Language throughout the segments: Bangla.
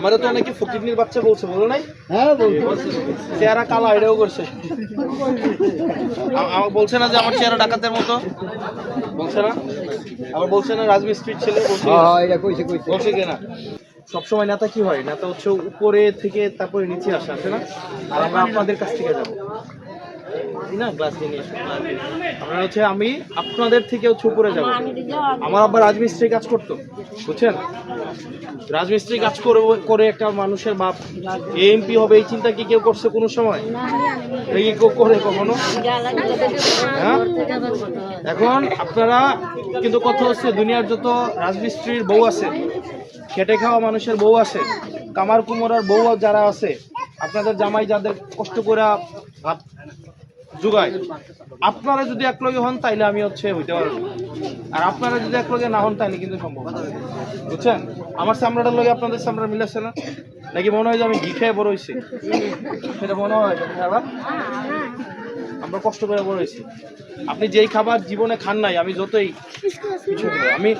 আমাদের তো অনেকে ফকিরনির বাচ্চা বলছে বলো নাই? হ্যাঁ বলছে। চেহারা কালো এটাও করছে। আমার বলছে না যে আমার চেহারা ডাকাতের মতো? বলছে না? আবার বলছে না রাজমিস্ত্রির ছেলে বলছে। হ্যাঁ হ্যাঁ, এটা কইছে কইছে। বলছে কিনা? সবসময় নেতা কি হয়? নেতা হচ্ছে উপরে থেকে তারপরে নিচে আসে আসে না? আর আমরা আপনাদের কাছ থেকে যাব। এই না নিয়ে আসো। আমরা হচ্ছে আমি আপনাদের থেকে হচ্ছে উপরে যাব আমার আব্বা রাজমিস্ত্রি কাজ করতো বুঝছেন? রাজমিস্ত্রি কাজ করে করে একটা মানুষের বাপ। এমপি হবে এই চিন্তা কি কেউ করছে কোনো সময়? কি কেউ করে কখনো? হ্যাঁ? এখন আপনারা কিন্তু কথা হচ্ছে দুনিয়ার যত রাজমিস্ত্রির বউ আছে খেটে খাওয়া মানুষের বউ আছে কামার কুমোরার বউ যারা আছে আপনাদের জামাই যাদের কষ্ট করে ভাত যোগায়। আপনারা যদি একলগে হন, তাইলে আমি হচ্ছে হইতে পারব আর আপনারা যদি একলগে না হন, তাইলে কিন্তু সম্ভব বুঝছেন? আমার চামড়াটার লগে আপনাদের চামড়া মিলাচ্ছে না? নাকি মনে হয় যে আমি ঘি খেয়ে বড় হয়েছি সেটা মনে হয় আমরা কষ্ট করে বড় হয়েছি আপনি যেই খাবার জীবনে খান নাই, আমি যতই। আমি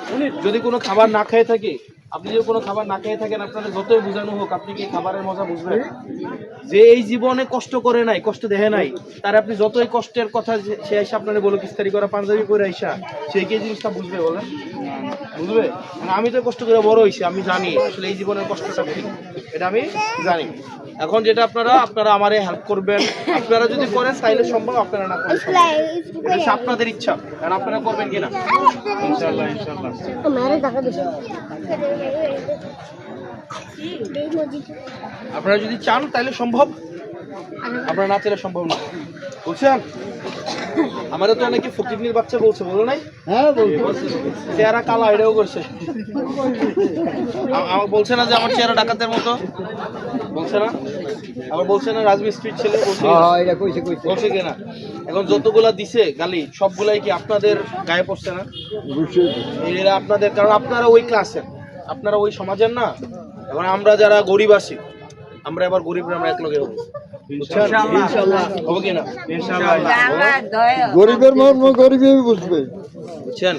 যদি কোনো খাবার না খেয়ে থাকি আপনি যদি কোনো খাবার না খেয়ে থাকেন, আপনাদের যতই বোঝানো হোক, আপনি কি খাবারের মজা বুঝবেন? যে এই জীবনে কষ্ট করে নাই, কষ্ট দেহে নাই, তার আপনি যতই কষ্টের কথা সে এসে আপনার বলো কিস্তারি করা পাঞ্জাবি পরে আইসা, সে কি জিনিসটা বুঝবে বলেন? বুঝবে? মানে আমি তো কষ্ট করে বড় হয়েছি আমি জানি আসলে এই জীবনের কষ্টটা কি? এটা আমি জানি। এখন যেটা আপনারা আপনারা আমারে হেল্প করবেন। আপনারা যদি করেন তাইলে সম্ভব আপনারা না করেন। এটা আপনাদের ইচ্ছা কারণ আপনারা করবেন কিনা ইনশাআল্লাহ ইনশাআল্লাহ। আপনারা যদি চান তাহলে সম্ভব। আপনারা না চাইলে সম্ভব না। বুঝছেন? আমাদের তো অনেকে ফকিরনির বাচ্চা বলছে বলো নাই? হ্যাঁ বলছি। চেহারা কালা এটাও করছে। আমার বলছে না যে আমার চেহারা ডাকাতের মতো? বলছে না? আবার বলছে না রাজমিস্ত্রির ছেলে বলছে হ্যাঁ কিনা? হ্যাঁ, এটা কইছে কইছে। বলছে কিনা? এখন যতগুলা দিছে গালি সবগুলাই কি আপনাদের গায়ে পড়ছে না? এরা আপনাদের কারণ আপনারা ওই ক্লাসের আপনারা ওই সমাজের না? এখন আমরা যারা গরিব আছি আমরা এবার গরিব আমরা এক লগে হব। গরিবের মর্ম গরিবই বুঝবে বুঝছেন?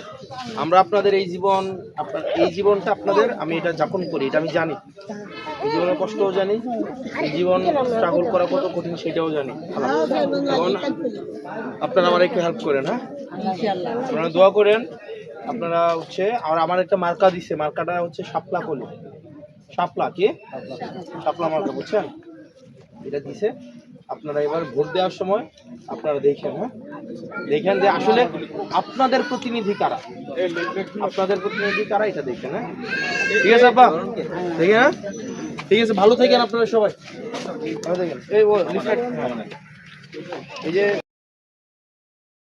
আমরা আপনাদের এই জীবন আপনার এই জীবনটা আপনাদের আমি এটা যাপন করি এটা আমি জানি। এই জীবনের কষ্টও জানি এই জীবন স্ট্রাগল করা কত কঠিন সেটাও জানি। এখন আপনারা আমার একটু হেল্প করেন হ্যাঁ? আপনারা দোয়া করেন আপনারা হচ্ছে আর আমার একটা মার্কা দিছে মার্কাটা হচ্ছে শাপলা কলি। শাপলা কি? শাপলা মার্কা বুঝছেন? এটা দিছে। আপনারা এবার ভোট দেওয়ার সময় আপনারা দেখেন হ্যাঁ? দেখেন যে আসলে আপনাদের প্রতিনিধি কারা? আপনাদের প্রতিনিধি কারা? এটা দেখেন হ্যাঁ? ঠিক আছে, আপা? দেখেন হ্যাঁ? ঠিক আছে, ভালো থাকেন আপনারা সবাই। থাকেন। এই, ও এই যে